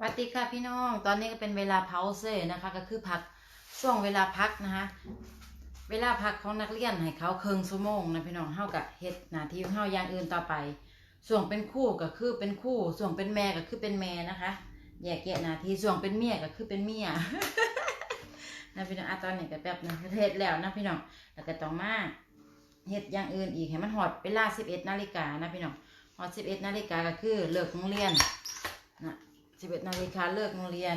สวัสดีค่ะพี่น้อง ตอนนี้ก็เป็นเวลาเพาเซ่นะคะ ก็คือพักช่วงเวลาพักนะคะ เวลาพักของนักเรียนให้เขาเคิงชั่วโมงนะพี่น้องเฮากับเฮ็ดหน้าที่ของเฮาอย่างอื่นต่อไป ส่วนเป็นคู่ก็คือเป็นคู่ ส่วนเป็นแม่ก็คือเป็นแม่นะคะแยกแยะหน้าที่ส่วนเป็นเมียก็คือเป็นเมียนะพี่น้องอะตอนนี้ก็แป๊บนึงเฮ็ดแล้วนะพี่น้อง แล้วก็ต้องมาเฮ็ดอย่างอื่นอีกให้มันหอดเวลา11นาฬิกานะพี่น้องหอด11นาฬิกาก็คือเลิกโรงเรียน นะ11นาฬิกาเลิกโรงเรียน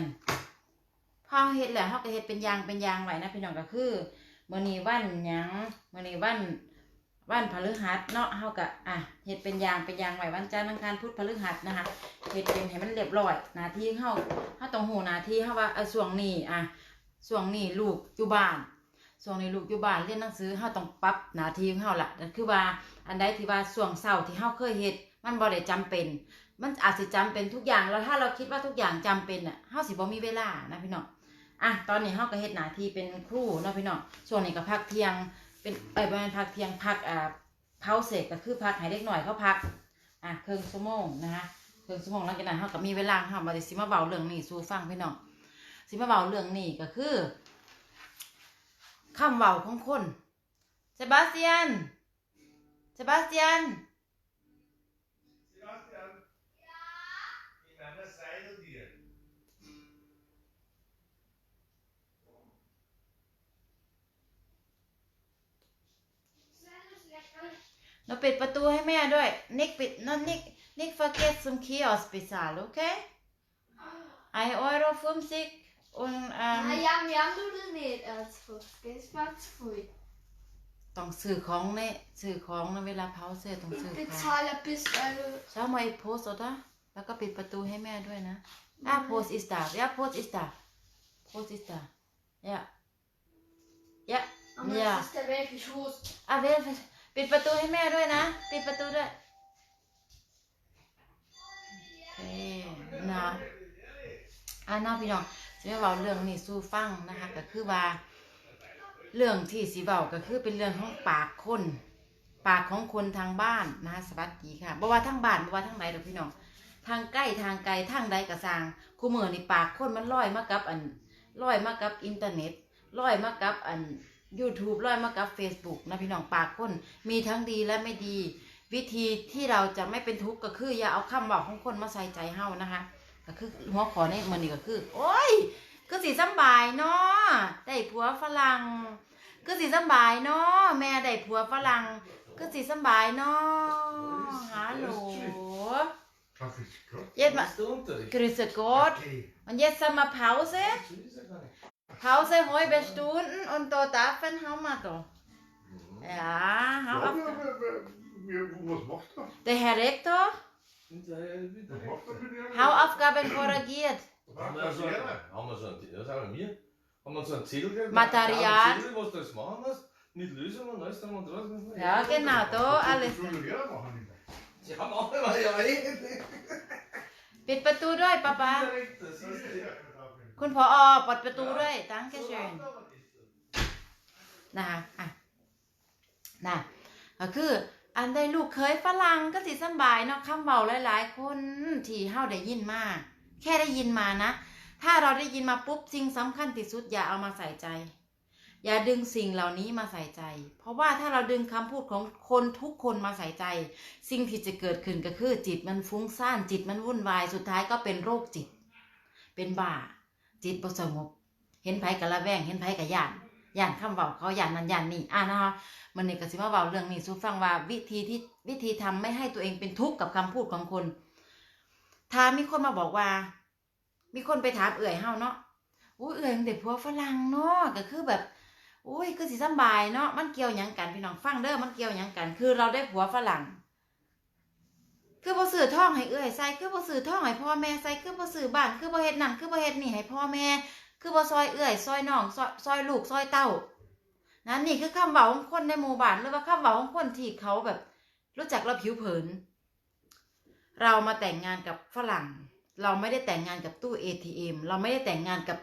พอเฮ็ดแหล้วเฮาก็เฮ็ดเป็นยางเป็นยางไว้นะพี่น้องก็คือมื้อนี้วันหยังมื้อนี้วันวันพฤหัสเนาะเฮาก็อะเฮ็ดเป็นยางเป็นยางไว้วันจันทร์อังคารพุธพฤหัสนะคะเฮ็ดเป็นให้มันเรียบร้อยหน้าที่เฮาเฮาต้องฮู้หน้าที่เฮาว่าเออช่วงนี้อะช่วงนี้ลูกอยู่บ้านช่วงนี้ลูกอยู่บ้านเรียนหนังสือเฮาต้องปรับหน้าที่ของเฮาล่ะนั่นคือว่าอันใดที่ว่าช่วงเช้าที่เฮาเคยเฮ็ดมันบ่ได้จำเป็น มันอาจสิจำเป็นทุกอย่างแล้วถ้าเราคิดว่าทุกอย่างจำเป็นอะเฮาสิบ่มีเวลานะพี่น้องอะตอนนี้เฮาก็เฮ็ดหน้าที่เป็นครูเนาะพี่น้องช่วงนี้ก็พักเที่ยง เป็นไปประมาณพักเที่ยงพักอ่าเผาเสร็จก็คือพักให้เด็กหน่อยเขาพักอะครึ่งชั่วโมงนะคะเครึ่งชั่วโมงหลังจากนั้นเฮาก็มีเวลาเฮาบ่ได้สิมาเว้าเรื่องนี้สู่ฟังพี่น้องสิมาเว้าเรื่องนี้ก็คือคำเว้าของคนเซบาสเตียนเซบาสเตียน เราปิดประตูให้แม่ด้วย นิกปิดนั่นนิกนิก forget some kiosk bezahlen okay 1 Euro 50 und ähm, Ah, ja, wir haben du nicht als Fuchs. Das war zu viel. ต้องซื้อของในซื้อของในเวลาเผาเสร็จต้องซื้อ Und ของ bezahle bis also เช้ามาอีกโพสต์ oder แล้วก็ปิดประตูให้แม่ด้วยนะ อะโพสต์ ist da ja Post ist da Post ist da ja ja Aber Ja. das ist der welche Schoß. อะเวล ปิดประตูให้แม่ด้วยนะ ปิดประตูด้วยเคนะอะน้องพี่น้องจะไม่เว้าเรื่องนี้สู้ฟังนะคะ ก็คือว่า เรื่องที่สีเว้าก็คือเป็นเรื่องของปากคน ปากของคนทางบ้านนะคะสวัสดีค่ะบ่ว่าทางบ้านบ่ว่าทางไหนเดอกพี่น้องทางใกล้ทางไกลทางใดก็สร้างคู่มือนี่ปากคนมันลอยมากับอันลอยมากับอินเทอร์เน็ตลอยมากับอัน YouTube ลอยมากับ Facebook นะพี่น้องปากคนมีทั้งดีและไม่ดี วิธีที่เราจะไม่เป็นทุกข์ก็คืออย่าเอาคำบอกของคนมาใส่ใจเฮานะคะ ก็คือหัวขอในมันนี่ก็คือ โอ้ยก็สิสำบายเนาะได้ผัวฝรั่งก็สิสำบายเนาะแม่ได้ผัวฝรั่งก็สิสำบายเนาะฮัลโหล Ach, ist Gott. Jetzt mal, Ist der Unterricht? grüße Gott. Okay. Und jetzt haben wir Pause. Das ist ja gar nicht. Pause halbe Stunden und da dürfen haben wir da. Ja, Ja, hau auf. wer- wer- wer- wer- was macht er? Der Herr Rektor, Sind ja wieder. Was macht er mit ihm? Hauaufgaben korrigiert. Haben wir so, haben wir so ein, ja, sagen wir, haben wir so ein Zettel gekriegt? Material. Ein Zettel, was du jetzt machen musst, mit Lösungen und alles dran und dran. Ja, genau, da alles. Was soll der Lehrer machen? immer? Sie haben auch immer ja eh. ปิดประตูด้วยป้าป้า Direkt, das ist der. คุณพอเปิดประตูด้วยตั้งแค่เชิญนะคะอะนะก็คืออันได้ลูกเคยฝรั่งก็สิสบายเนาะคำเบาหลาย ๆ คนที่เฮาได้ยินมาแค่ได้ยินมานะ ถ้าเราได้ยินมาปุ๊บสิ่งสำคัญที่สุดอย่าเอามาใส่ใจ อย่าดึงสิ่งเหล่านี้มาใส่ใจ เพราะว่าถ้าเราดึงคำพูดของคนทุกคนมาใส่ใจ สิ่งที่จะเกิดขึ้นก็คือจิตมันฟุ้งซ่านจิตมันวุ่นวายสุดท้ายก็เป็นโรคจิต เป็นบ้า จิตบ่สงบ เห็นไผกะละแวง เห็นไผกะย่านย่านคำเว้าเขาย่านนั้นย่านนี้อะนะคะมันนี่ก็สิมาเว้าเรื่องนี้สู่ฟังว่าวิธีที่วิธีทำไม่ให้ตัวเองเป็นทุกข์กับคำพูดของคน ถ้ามีคนมาบอกว่า มีคนไปถามเอื่อยเฮาเนาะอุ้ยเอื่อยมันเด็กผัวฝรั่งเนาะก็คือแบบอุ้ยคือสิสบายเนาะมันเกี่ยวหยังกันพี่น้องฟังเด้อมันเกี่ยวหยังกัน คือเราได้ผัวฝรั่ง คือบ่ซื้อท่องให้เอื้อยใส่คือบ่ซื้อท่องให้พ่อแม่ใส่คือบ่ซื้อบ้านคือบ่เฮ็ดนั่นคือบ่เฮ็ดนี่ให้พ่อแม่ คือบ่ซอยเอื้อยซอยน้องซอยซอยลูกซอยเต้านั่นนี่คือคำเว้าของคนในหมู่บ้านหรือว่าคำเว้าของคนที่เขาแบบ รู้จักเราผิวเผิน เรามาแต่งงานกับฝรั่ง เราไม่ได้แต่งงานกับตู้ ATM เราไม่ได้แต่งงานกับ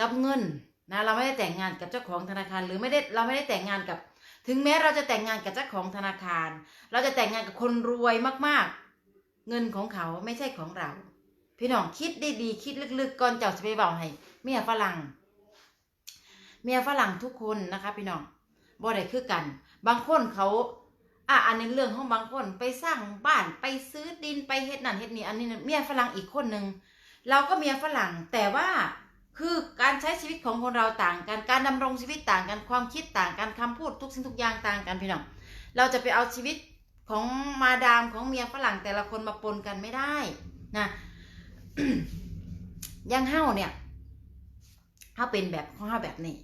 กับเงินนะเราไม่ได้แต่งงานกับเจ้าของธนาคาร หรือไม่ได้เราไม่ได้แต่งงานกับ ถึงแม้เราจะแต่งงานกับเจ้าของธนาคาร เราจะแต่งงานกับคนรวยมากๆ เงินของเขาไม่ใช่ของเรา พี่น้องคิดดีๆคิดลึกๆก่อนเจ้าจะไปเบาให้เมียฝรั่ง เมียฝรั่งทุกคนนะคะ พี่น้องบ่ได้คือกัน บางคนเขาอะอันนี้เรื่องของบางคนไปสร้างบ้านไปซื้อดินไปเฮ็ดนั่นเฮ็ดนี่อันนี้เมียฝรั่งอีกคนหนึ่งเราก็เมียฝรั่งแต่ว่า คือการใช้ชีวิตของคนเราต่างกัน การดำรงชีวิตต่างกัน ความคิดต่างกันคำพูดทุกสิ่งทุกอย่างต่างกันพี่น้อง เราจะไปเอาชีวิตของมาดามของเมียฝรั่งแต่ละคนมาปนกันไม่ได้นะยังเฮ้าเนี่ยเฮ้าเป็นแบบของเฮ้าแบบนี้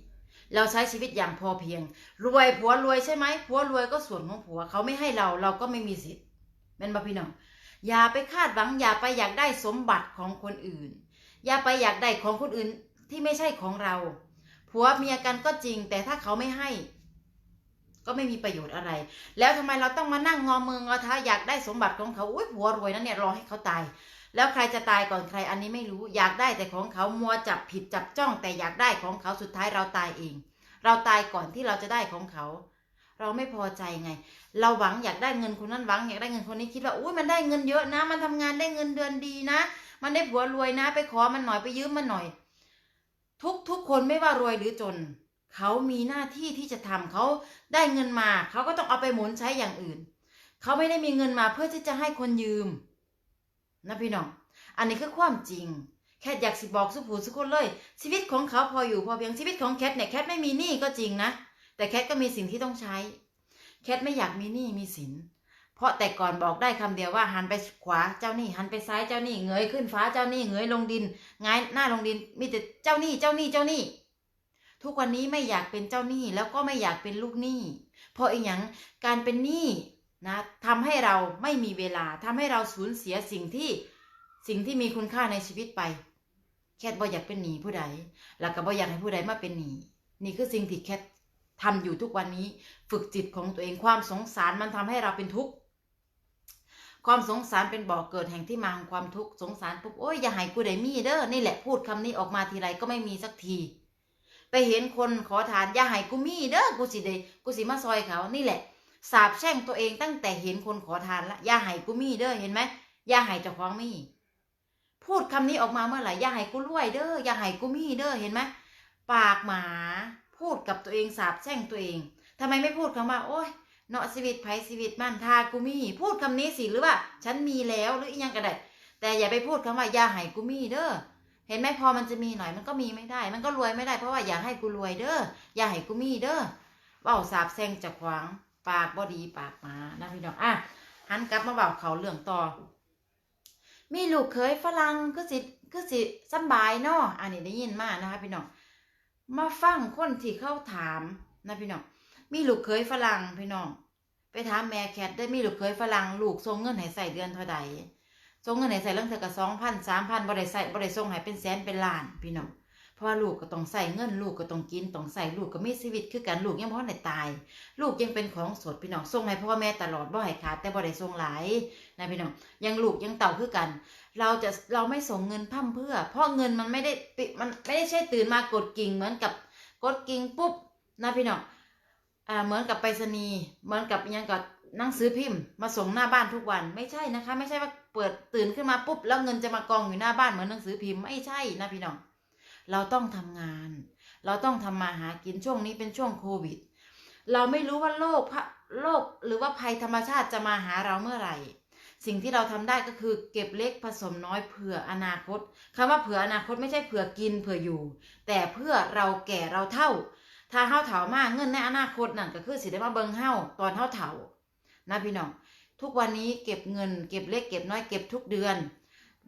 เราใช้ชีวิตอย่างพอเพียง รวยผัวรวยใช่ไหมผัวรวยก็ส่วนของผัวเขาไม่ให้เราเราก็ไม่มีสิทธิ์เป็นบ่พี่น้องอย่าไปคาดหวังอย่าไปอยากได้สมบัติของคนอื่น อย่าไปอยากได้ของคนอื่นที่ไม่ใช่ของเรา ผัวเมียกันก็จริง แต่ถ้าเขาไม่ให้ ก็ไม่มีประโยชน์อะไร แล้วทำไมเราต้องมานั่งงอมืองอเท้าอยากได้สมบัติของเขาอุ้ยผัวรวยนะเนี่ยรอให้เขาตาย แล้วใครจะตายก่อนใครอันนี้ไม่รู้ อยากได้แต่ของเขามัวจับผิดจับจ้อง แต่อยากได้ของเขาสุดท้ายเราตายเอง เราตายก่อนที่เราจะได้ของเขาเราไม่พอใจไง เราหวังอยากได้เงินคนนั้นหวังอยากได้เงินคนนี้คิดว่าอุ้ยมันได้เงินเยอะนะ มันทำงานได้เงินเดือนดีนะ มันได้ผัวรวยนะ ไปขอมันหน่อยไปยืมมันหน่อย ทุกทุกคนไม่ว่ารวยหรือจน เขามีหน้าที่ที่จะทำเขาได้เงินมา เขาก็ต้องเอาไปหมุนใช้อย่างอื่น เขาไม่ได้มีเงินมาเพื่อที่จะให้คนยืม นะพี่น้อง อันนี้คือความจริง แคทอยากสิบอกสุผูสุคนเลย ชีวิตของเขาพออยู่พอเพียงชีวิตของแคทเนี่ยแคทไม่มีหนี้ก็จริงนะ แต่แคทก็มีสิ่งที่ต้องใช้ แคทไม่อยากมีหนี้มีสิน เพราะแต่ก่อนบอกได้คำเดียวว่าหันไปขวาเจ้านี้หันไปซ้ายเจ้านี้เงยขึ้นฟ้าเจ้านี้เงยลงดินงายหน้าลงดินมีแต่เจ้านี้เจ้านี้เจ้านี้ทุกวันนี้ไม่อยากเป็นเจ้าหนี้แล้วก็ไม่อยากเป็นลูกหนี้เพราะอีกอย่างการเป็นหนี้นะทำให้เราไม่มีเวลาทำให้เราสูญเสียสิ่งที่สิ่งที่มีคุณค่าในชีวิตไป แคทบ่อยากเป็นหนี้ผู้ใดแล้วก็บ่อยากให้ผู้ใดมาเป็นหนี้นี่คือสิ่งที่แคททำอยู่ทุกวันนี้ ฝึกจิตของตัวเองความสงสารมันทำให้เราเป็นทุกข์ ความสงสารเป็นบ่อกเกิดแห่งที่มาของความทุกข์สงสารปุ๊บโอ้ยอย่าให้กูได้มีเด้อนี่แหละพูดคำนี้ออกมาทีไรก็ไม่มีสักที ไปเห็นคนขอทานอย่าให้กูมีเด้อกูสิได้กูสิมาซอยเขานี่แหละสาบแช่งตัวเองตั้งแต่เห็นคนขอทานละอย่าให้กูมีเด้อเห็นไหมอย่าให้เจ้าของมี พูดคำนี้ออกมาเมื่อไหร่อย่าให้กูรวยเด้ออย่าให้กูมีเด้อเห็นไหมปากหมา พูดกับตัวเองสาบแช่งตัวเองทำไมไม่พูดคำว่า โอ้ย เนาะชีวิตไผชีวิตมันทากูมี พูดคำนี้สิหรือว่า ฉันมีแล้วหรืออีกอย่างก็ได้ แต่อย่าไปพูดคำว่าอย่าให้กูมีเด้อเห็นไหมพอมันจะมีหน่อยมันก็มีไม่ได้ มันก็รวยไม่ได้เพราะว่าอย่าให้กูรวยเด้ออย่าให้กูมีเด้อเว้าสาบแช่งจากขวางปากบอดีปากมานะพี่น้องอะหันกลับมาเบาเขาเรื่องต่อ มีลูกเคยฝรั่งคือสิคือสิสบายเนาะอันนี้ได้ยินมานะคะพี่น้องมาฟังคนที่เข้าถามนะพี่น้อง มีลูกเคยฝรั่งพี่น้องไปถามแม่แคทได้มีลูกเคยฝรั่งลูกส่งเงินให้ใส่เดือนเท่าใดส่งเงินให้ใส่เรื่องเท่ากับสองพันสามพันบ่ได้ใส่บ่ได้ส่งให้เป็นแสนเป็นล้านพี่น้องเพราะว่าลูกก็ต้องใส่เงินลูกก็ต้องกินต้องใส่ลูกก็มีชีวิตคือกันลูกยังบ่ทันได้ตาย ลูกยังเป็นของสดพี่น้องส่งให้พ่อแม่ตลอดบ่ให้ขาดแต่บ่ได้ส่งหลายนะพี่น้องยังลูกยังเต่าคือกัน เราจะเราไม่ส่งเงินพั่มเพื่อ เพราะเงินมันไม่ได้ปิมันไม่ได้ใช่ตื่นมากดกิ่งเหมือนกับกดกิ่งปุ๊บนะพี่น้อง อ่าเหมือนกับไปรษณีย์เหมือนกับยังกับหนังสือพิมพ์มาส่งหน้าบ้านทุกวันไม่ใช่นะคะ ไม่ใช่ว่าเปิดตื่นขึ้นมาปุ๊บแล้วเงินจะมากองอยู่หน้าบ้านเหมือนหนังสือพิมพ์ไม่ใช่นะพี่น้องเราต้องทำงาน เราต้องทำมาหากินช่วงนี้เป็นช่วงโควิด เราไม่รู้ว่าโรคพระโรคหรือว่าภัยธรรมชาติจะมาหาเราเมื่อไหร่ สิ่งที่เราทำได้ก็คือเก็บเล็กผสมน้อยเผื่ออนาคตคำว่าเผื่ออนาคตไม่ใช่เผื่อกินเผื่ออยู่ แต่เพื่อเราแก่เราเท่า ถ้าเฮาเฒ่ามากเงินในอนาคตนั่นก็คือสิได้มาเบิ่งเฮาตอนเฮาเฒ่านะพี่น้องทุกวันนี้เก็บเงิน เก็บเล็กเก็บน้อยเก็บทุกเดือน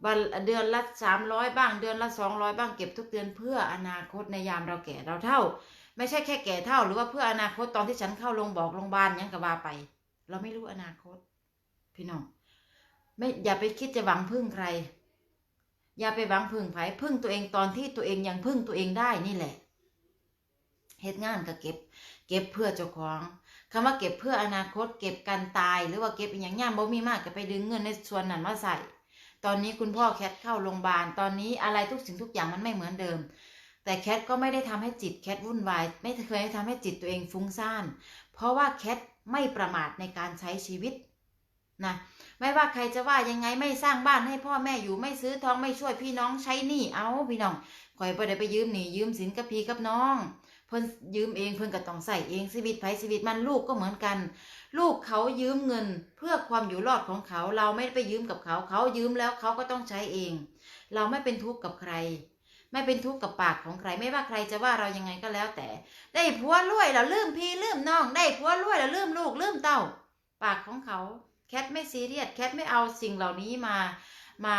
วันเดือนละสามร้อยบ้างเดือนละสองร้อยบ้างเก็บทุกเดือนเพื่ออนาคตในยามเราแก่เราเท่า ไม่ใช่แค่แก่เท่า หรือว่าเพื่ออนาคตตอนที่ฉันเข้าโรงบอกโรงพยาบาลยังก็ว่าไป เราไม่รู้อนาคต พี่น้องไม่อย่าไปคิดจะหวังพึ่งใคร อย่าไปหวังพึ่งไผพึ่งตัวเองตอนที่ตัวเองยังพึ่งตัวเองได้นี่แหละ เหตุงานก็เก็บ เก็บเพื่อเจ้าของคำว่าเก็บเพื่ออนาคต เก็บกันตาย หรือว่าเก็บอหย่างย่ามบ่มีมากก็ไปดึงเงินในส่วนนั้นมาใส่ ตอนนี้คุณพ่อแคทเข้าโรงพยาบาลตอนนี้อะไรทุกสิ่งทุกอย่างมันไม่เหมือนเดิม แต่แคทก็ไม่ได้ทำให้จิตแคทวุ่นวาย ไม่เคยทำให้จิตตัวเองฟุ้งซ่าน เพราะว่าแคทไม่ประมาทในการใช้ชีวิตนะไม่ว่าใครจะว่ายังไงไม่สร้างบ้านให้พ่อแม่อยู่ไม่ซื้อทองไม่ช่วยพี่น้องใช้หนี้เอาพี่น้องคอยบ่ได้ไปยืมหนี้ยืมสินกับพี่กับน้อง พิ่นยืมเองเพิ่นก็ต้องใส่เองชีวิตไผชีวิตมันลูกก็เหมือนกัน ลูกเขายืมเงินเพื่อความอยู่รอดของเขา เราไม่ได้ไปยืมกับเขา เขายืมแล้วเขาก็ต้องใช้เอง เราไม่เป็นทุกข์กับใคร ไม่เป็นทุกข์กับปากของใคร ไม่ว่าใครจะว่าเรายังไงก็แล้วแต่ ได้ผัวรวยแล้วลืมพี่ลืมน้อง ได้ผัวรวยแล้วลืมลูกลืมเต้า ปากของเขาแคทไม่ซีเรียสแคทไม่เอาสิ่งเหล่านี้มา มา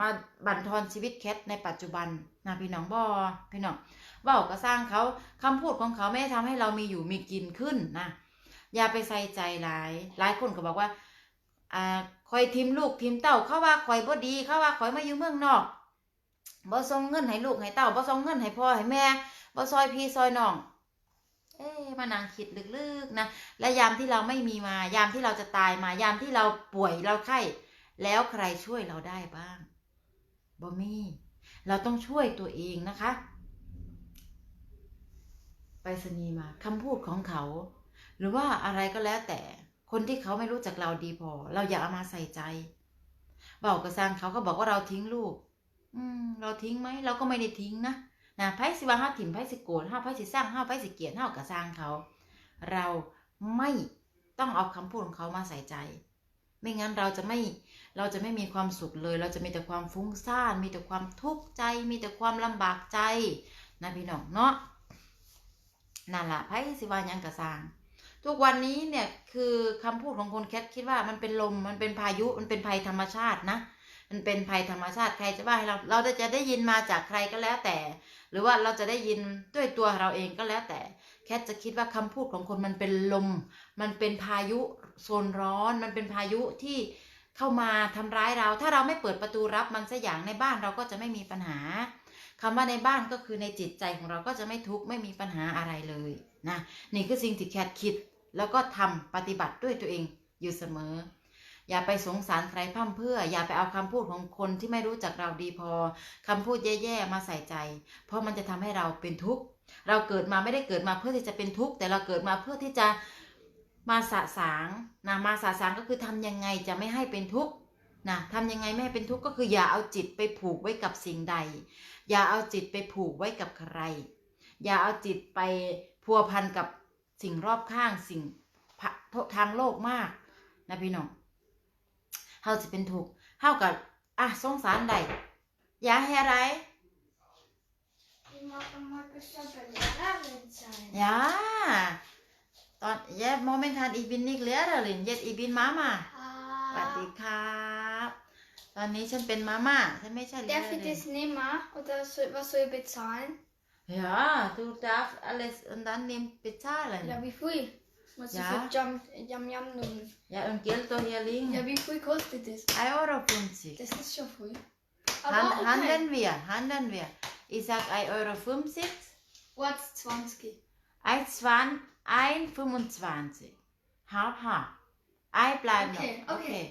มาบั่นทอนชีวิตแคทในปัจจุบัน นะพี่น้องบอพี่น้องเว่าก็สร้างเขาคำพูดของเขาไม่ได้ทำให้เรามีอยู่มีกินขึ้นนะอย่าไปใส่ใจหลายหลายคนก็บอกว่าอ่าคอยทิมลูกทิมเต้าเขาว่าคอยบ่ดีเขาว่าคอยมาอยู่เมืองนอกบ่ส่งเงินให้ลูกให้เต้าบ่ส่งเงินให้พ่อให้แม่บ่ซอยพี่ซอยน้อง เอ๊ะมานั่งคิดลึกๆนะและยามที่เราไม่มีมายามที่เราจะตายมายามที่เราป่วยเราไข้แล้วใครช่วยเราได้บ้างบ่มี เราต้องช่วยตัวเองนะคะ ไปรษณีมาคำพูดของเขา หรือว่าอะไรก็แล้วแต่คนที่เขาไม่รู้จักเราดีพอ เราอย่าเอามาใส่ใจบอกกระซังเขาก็บอกว่าเราทิ้งลูก อืม เราทิ้งไหมเราก็ไม่ได้ทิ้งนะนะไพ่สิว่าห้าถิ่มไพ่สิโกรธห้าไพ่สิสร้างห้าไพ่สิเกียดห้ากระซังเขา เราไม่ต้องเอาคำพูดของเขามาใส่ใจ ไม่งั้นเราจะไม่เราจะไม่มีความสุขเลย เราจะมีแต่ความฟุ้งซ่าน มีแต่ความทุกข์ใจ มีแต่ความลำบากใจนะพี่น้องเนาะนั่นแหละไพ่สิวายังกระซังทุกวันนี้เนี่ยคือคำพูดของคนแคทคิดว่ามันเป็นลมมันเป็นพายุมันเป็นภัยธรรมชาตินะ มันเป็นภัยธรรมชาติใครจะว่าให้เราเราจะได้ยินมาจากใครก็แล้วแต่ หรือว่าเราจะได้ยินด้วยตัวเราเองก็แล้วแต่ แคทจะคิดว่าคำพูดของคนมันเป็นลม มันเป็นพายุโซนร้อน มันเป็นพายุที่เข้ามาทำร้ายเรา ถ้าเราไม่เปิดประตูรับมันสักอย่างในบ้านเราก็จะไม่มีปัญหาคำว่าในบ้านก็คือในจิตใจของเราก็จะไม่ทุกข์ไม่มีปัญหาอะไรเลยนะนี่คือสิ่งที่แคทคิด แล้วก็ทำปฏิบัติด้วยตัวเองอยู่เสมอ อย่าไปสงสารใครพร่ำเพื่อ อย่าไปเอาคำพูดของคนที่ไม่รู้จักเราดีพอคำพูดแย่ๆมาใส่ใจ เพราะมันจะทำให้เราเป็นทุกข์ เราเกิดมาไม่ได้เกิดมาเพื่อที่จะเป็นทุกข์แต่เราเกิดมาเพื่อที่จะมาสะสางนะมาสะสางก็คือทำยังไงจะไม่ให้เป็นทุกข์นะทำยังไงไม่ให้เป็นทุกข์ก็คืออย่าเอาจิตไปผูกไว้กับสิ่งใด อย่าเอาจิตไปผูกไว้กับใคร อย่าเอาจิตไปพัวพันกับสิ่งรอบข้างสิ่งทางโลกมากนะพี่น้องเฮาจะเป็นถูกข์เฮากับอะสงสารใดอย่าให้อะไร Die mogen maar bestemmen lerarin zijn. อย่าตอนเย็บโมเมนทันอีบินนิกเลียเดลินเย็ดอีบินมามาสวัสดี Ah. ครับตอนนี้ฉันเป็นมาม่าฉันไม่ใช่เลีย Darf ich ลิน das nehmen? Oder soll, was soll ich bezahlen? Ja, du darfst alles und dann nimm bezahlen. Ja, wie viel? Was Ja. ist für Jam Jam Jam Nudeln? Ja, und Geld da hier liegen. Ja, wie viel kostet das? 1,50 Euro. 50. Das ist schon viel. Han, Aber okay. Handeln wir, handeln wir. Ich sag 1,50 Euro. What's 20? 1,20 1,25. Halb, halb. Ein bleibt Okay, noch. okay.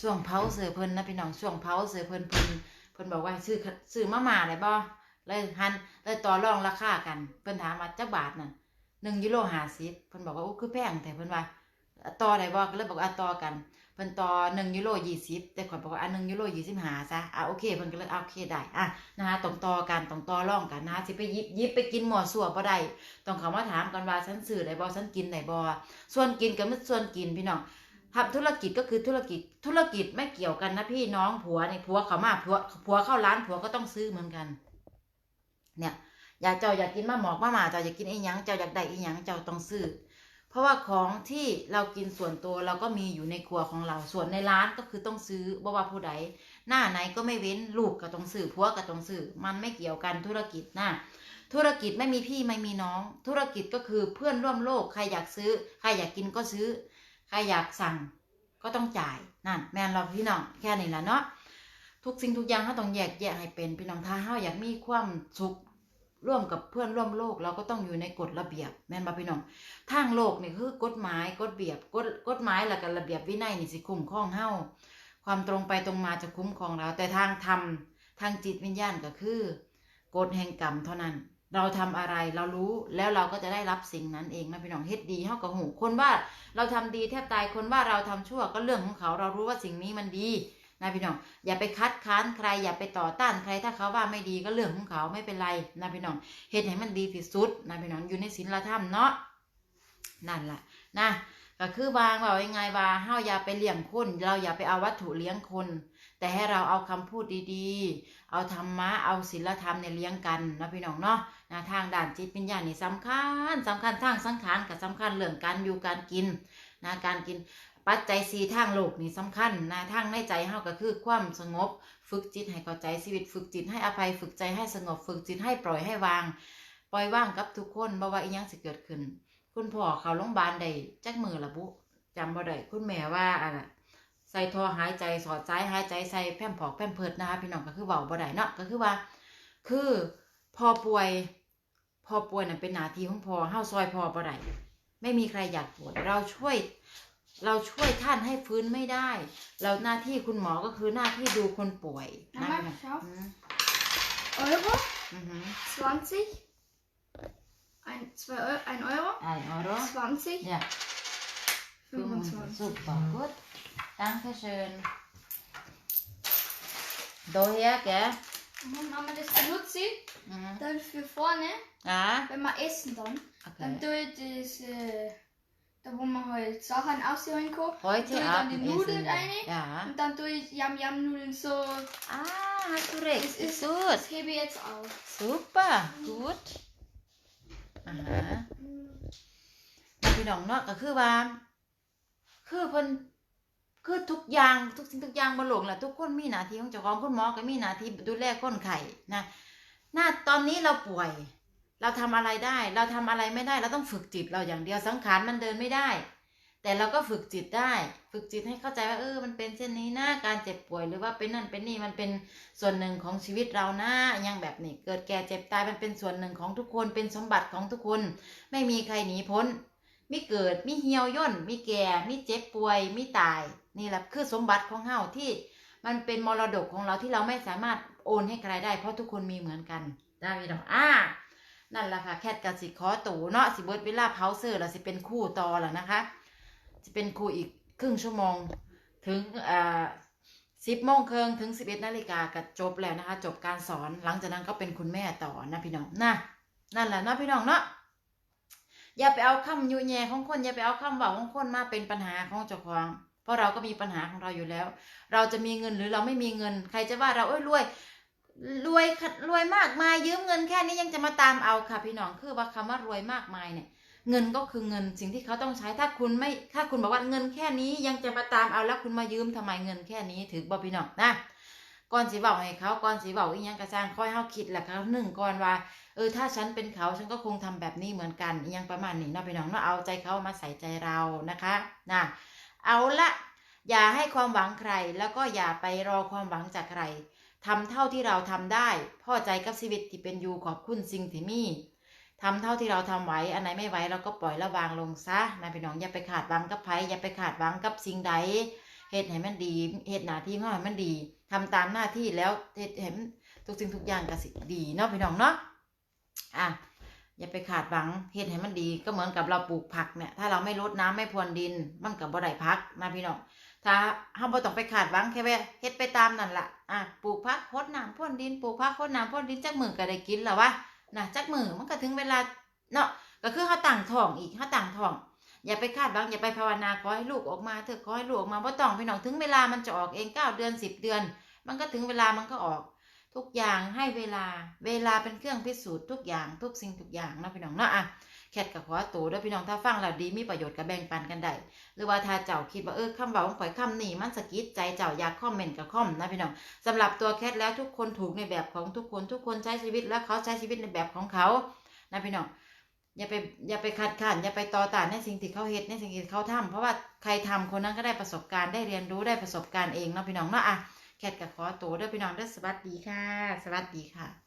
ช่วงเผาเสือเพิ่นนะพี่น้องช่วงเผาเสือเพิ่นเพิ่นเพิ่นบอกว่าซื้อซื้อมาม่าได้บ่เลยหันเลยต่อรองราคากัน เพิ่นถามว่าจักบาทน่ะหนึ่งยูโรห้าสิบเพิ่นบอกว่าโอ้คือแพงแต่เพิ่นว่าต่อได้บ่ก็เลยบอกว่าอะต่อกัน เพิ่นต่อหนึ่งยูโรยี่สิบแต่ข่อยบอกว่าอันหนึ่งยูโรยี่สิบหาซะอะโอเคเพิ่นก็เลยอะโอเคได้อะนะคะต้องต่อกันต้องต่อร่องกันนะคะสิไปยิบยิบไปกินหมั่วสั่วบ่ได้ต้องเขามาถามกันว่าฉันซื้อได้บ่ฉันกินได้บ่ส่วนกินก็มันส่วนกินพี่น้องทำธุรกิจก็คือธุรกิจธุรกิจไม่เกี่ยวกันนะพี่น้องผัวนี่ผัวเขามาผัวผัวเข้าร้านผัวก็ต้องซื้อเหมือนกัน เนี่ยอยากเจ้าอยากกินมะหมอกมะหมาเจ้าอยากกินไอ้ยังเจ้าอยากได้ไอ้ยังเจ้าต้องซื้อ ราะว่าของที่เรากินส่วนตัวเราก็มีอยู่ในครัวของเราส่วนในร้านก็คือต้องซื้อบ่ว่าผู้ใดหน้าไหนก็ไม่เว้นลูกก็ต้องซื้อผัวก็ต้องซื้อมันไม่เกี่ยวกันธุรกิจนะธุรกิจไม่มีพี่ไม่มีน้อง ธุรกิจก็คือเพื่อนร่วมโลกใครอยากซื้อ ใครอยากกินก็ซื้อ ใครอยากสั่งก็ต้องจ่ายนั่นแม่นเราพี่น้องแค่นี้แหละเนาะทุกสิ่งทุกอย่างเราต้องแยกแยะให้เป็นพี่น้องถ้าเฮาอยากมีความสุข ร่วมกับเพื่อนร่วมโลกเราก็ต้องอยู่ในกฎระเบียบแม่นบ่พี่น้องทางโลกนี่คือกฎหมายกฎเบียบกฎกฎหมายแล้วก็ระเบียบวินัยนี่สิคุ้มครองเฮาความตรงไปตรงมาจะคุ้มครองเรา แต่ทางธรรมทางจิตวิญญาณก็คือกฎแห่งกรรมเท่านั้น เราทำอะไรเรารู้แล้วเราก็จะได้รับสิ่งนั้นเองนะพี่น้องเฮ็ดดีเฮากับหูคนว่าเราทำดีแทบตายคนว่าเราทำชั่วก็เรื่องของเขา เรารู้ว่าสิ่งนี้มันดี นะพี่น้อง อย่าไปคัดค้านใคร อย่าไปต่อต้านใคร ถ้าเขาว่าไม่ดีก็เรื่องของเขาไม่เป็นไรนะพี่น้องเฮ็ดให้มันดีที่สุดนะพี่น้องอยู่ในศีลธรรมเนาะนั่นแหละนะก็คือวางว่ายังไงว่าเฮาอย่าไปเลี้ยงคนเราอย่าไปเอาวัตถุเลี้ยงคน แต่ให้เราเอาคำพูดดีๆ เอาธรรมะเอาศีลธรรมเนี่ยเลี้ยงกันนะพี่น้องเนาะนะทางด่านจิตวิญญาณนี่สำคัญสำคัญทางสังขารกับสำคัญเรื่องการอยู่การกินนะการกิน ปัจจัยสีทางโลกนี่สำคัญนะทางในใจเฮาก็คือความสงบ ฝึกจิตให้เข้าใจชีวิต ฝึกจิตให้อภัย ฝึกใจให้สงบ ฝึกจิตให้ปล่อยให้วาง ปล่อยว่างกับทุกคนบ่ว่าอีหยังสิเกิดขึ้น คุณพ่อเขาโรงพยาบาลได้จักมือละบุจำบ่ได้คุณแม่ว่าอะน่ะใส่ท่อหายใจสอดซ้ายหายใจใส่แพร่มผอกแพร่มเพิดนะคะพี่น้องก็คือเว้าบ่ได้เนาะก็คือว่า คือพอป่วยพอป่วยน่ะเป็นหน้าที่ของพ่อเฮาซอยพอบ่ได้ไม่มีใครอยากป่วยเราช่วย เราช่วยท่านให้ฟื้นไม่ได้ เราหน้าที่คุณหมอก็คือหน้าที่ดูคนป่วยนะ Mama, พี่น้อง schau. อืม Euro, อือหือ 20. Ein, zwei Euro, ein Euro, ไอ้ออโร 20, เนี่ย 25. Super, gut. Danke schön. Daher, gell? Und wenn man das benutzt, Mhm. dann für vorne, Ja, wenn wir essen dann, dann okay. tue ich das, äh, da wo man halt Sachen ausholen kann. Heute tue ich dann Abend die Nudeln essen rein wir. Ja. und dann tue ich Yam Yam Nudeln so. Ah, hast du recht. Das ist gut. Das hebe ich jetzt auf. Super, gut. อ่าฮะแล้วพี่น้องเนาะก็คือว่าคือเพิ่นคือทุกอย่างทุกสิ่งทุกอย่างบนโลกแหละทุกคนมีหน้าที่ของเจ้าของคุณหมอก็มีหน้าที่ดูแลคนไข้นะหน้าตอนนี้เราป่วย เราทำอะไรได้ เราทำอะไรไม่ได้ เราต้องฝึกจิตเราอย่างเดียวสังขารมันเดินไม่ได้ แต่เราก็ฝึกจิตได้ ฝึกจิตให้เข้าใจว่าเออ มันเป็นเช่นนี้นะการเจ็บป่วยหรือว่าเป็นนั่นเป็นนี่มันเป็นส่วนหนึ่งของชีวิตเรานะอย่างแบบนี้เกิดแก่เจ็บตายมันเป็นส่วนหนึ่งของทุกคนเป็นสมบัติของทุกคน ไม่มีใครหนีพ้นมีเกิดมีเหี่ยวย่นมีแก่มีเจ็บป่วยมีตาย นี่แหละคือสมบัติของเฮาที่มันเป็นมรดกของเราที่เราไม่สามารถโอนให้ใครได้เพราะทุกคนมีเหมือนกันได้พี่น้องอ่า นั่นแหละค่ะแคทกับสิขอตูเนาะสิเบิดเวลาเผาเสื้อแล้วสิเป็นคู่ต่อแล้วนะคะ จะเป็นคู่อีกครึ่งชั่วโมง ถึงอ่าสิบโมงครึ่งถึงสิบเอ็ดนาฬิกาก็จบแล้วนะคะ จบการสอนหลังจากนั้นก็เป็นคุณแม่ต่อนะพี่น้องนะนั่นแหละเนาะพี่น้องเนาะอย่าไปเอาคำยูแยของคนอย่าไปเอาคำเว่าของคนมาเป็นปัญหาของเจ้าของเพราะเราก็มีปัญหาของเราอยู่แล้ว เราจะมีเงินหรือเราไม่มีเงิน ใครจะว่าเราเอ้ยรวย รวยรวยมากมายยืมเงินแค่นี้ยังจะมาตามเอาค่ะพี่น้องคือว่าคำว่ารวยมากมายเนี่ยเงินก็คือเงินสิ่งที่เขาต้องใช้ถ้าคุณไม่ถ้าคุณบอกว่าเงินแค่นี้ยังจะมาตามเอาแล้วคุณมายืมทำไมเงินแค่นี้ถือบ่พี่น้องนะก่อนสิบอกให้เขาก่อนสิบอกอีหยังกระจ้างค่อยเฮาคิดแหละครับหนึ่งก่อนว่าเออถ้าฉันเป็นเขาฉันก็คงทำแบบนี้เหมือนกันยังประมาณนี้เนาะพี่น้องเนาะเอาใจเขามาใส่ใจเรานะคะนะเอาละอย่าให้ความหวังใครแล้วก็อย่าไปรอความหวังจากใคร ทำเท่าที่เราทำได้พ่อใจกับชีวิตที่เป็นอยู่ขอบคุณสิ่งที่มีทำเท่าที่เราทำไหวอันไหนไม่ไหวเราก็ปล่อยละวางลงซะนะพี่น้องอย่าไปขาดหวังกับไผอย่าไปขาดหวังกับสิ่งใดเหตุให้มันดีเหตุหน้าที่ของให้มันดีทำตามหน้าที่แล้วเหตุให้มันทุกสิ่งทุกอย่างก็สิดีเนาะพี่น้องเนาะอะอย่าไปขาดหวังเฮ็ดให้มันดีก็เหมือนกับเราปลูกผักเนี่ยถ้าเราไม่รดน้ำไม่พรวนดิน มันกับบ่ได้พักนะพี่น้อง ถ้าเฮาบ่ต้องไปขาดหวังแค่ว่าเฮ็ดไปตามนั่นล่ะอะปลูกผักรดน้ำพรวนดินปลูกผักรดน้ำพรวนดินจักมือก็ได้กินแล้ววะนะจักมือมันก็ถึงเวลาเนาะก็คือเฮาตั้งท้องอีกเฮาตั้งท้อง อย่าไปคาดหวังอย่าไปภาวนาขอให้ลูกออกมาเถอะขอให้ลูกออกมาบ่ต้องพี่น้องถึงเวลามันจะออกเองเก้าเดือนสิบเดือน มันก็ถึงเวลามันก็ออก ทุกอย่างให้เวลาเวลาเป็นเครื่องพิสูจน์ทุกอย่างทุกสิ่งทุกอย่างนะพี่น้องเนาะอะ แคทกับขอตัวด้วยพี่น้องถ้าฟังแล้วดีมีประโยชน์กับแบ่งปันกันได้หรือว่าถ้าเจ้าคิดว่าเออคำเบาของข่อยคำนี้มันสะกิดใจเจ้าอยากคอมเมนต์กับคอมนะพี่น้องสำหรับตัวแคทแล้วทุกคนถูกในแบบของทุกคนทุกคนใช้ชีวิตแล้วเขาใช้ชีวิตในแบบของเขานะพี่น้องอย่าไปอย่าไปคัดค้านอย่าไปต่อต้านในสิ่งที่เขาเฮ็ดในสิ่งที่เขาทำเพราะว่าใครทำคนนั้นก็ได้ประสบการณ์ได้เรียนรู้ได้ประสบการณ์เองเนาะพี่น้องเนาะอะแคทกับขอตัวเด้อพี่น้องเด้อสวัสดีค่ะ สวัสดีค่ะ